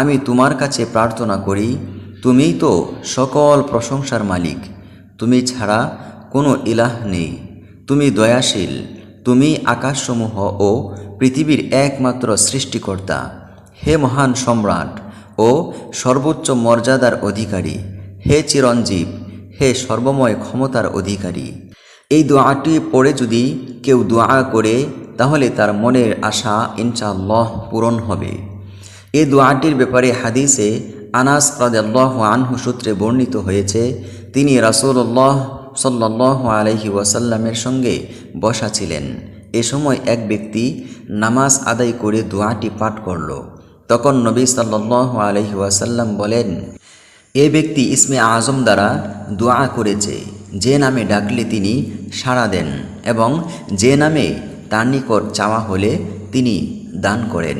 আমি তোমার কাছে প্রার্থনা করি, তুমিই তো সকল প্রশংসার মালিক। তুমি ছাড়া কোনো ইলাহ নেই। তুমি দয়াশীল। তুমি আকাশসমূহ ও পৃথিবীর একমাত্র সৃষ্টিকর্তা। হে মহান সম্রাট ও সর্বোচ্চ মর্যাদার অধিকারী, হে চিরঞ্জীব, হে সর্বময় ক্ষমতার অধিকারী। এই দোয়াটি পড়ে যদি কেউ দোয়া করে, তাহলে তার মনের আশা ইনশাআল্লাহ পূরণ হবে। এই দোয়াটির ব্যাপারে হাদিসে আনাস রাজাল্লাহ আনহু সূত্রে বর্ণিত হয়েছে, তিনি রাসূলুল্লাহ সাল্লাহ আলহি ওয়াসাল্লামের সঙ্গে বসা ছিলেন। এ সময় এক ব্যক্তি নামাজ আদায় করে দোয়াটি পাঠ করল। তখন নবী সাল্লাহ আলহি ওয়াসাল্লাম বলেন, এ ব্যক্তি ইসমে আজম দ্বারা দোয়া করেছে, যে নামে ডাকলে তিনি সাড়া দেন এবং যে নামে তার নিকট চাওয়া হলে তিনি দান করেন।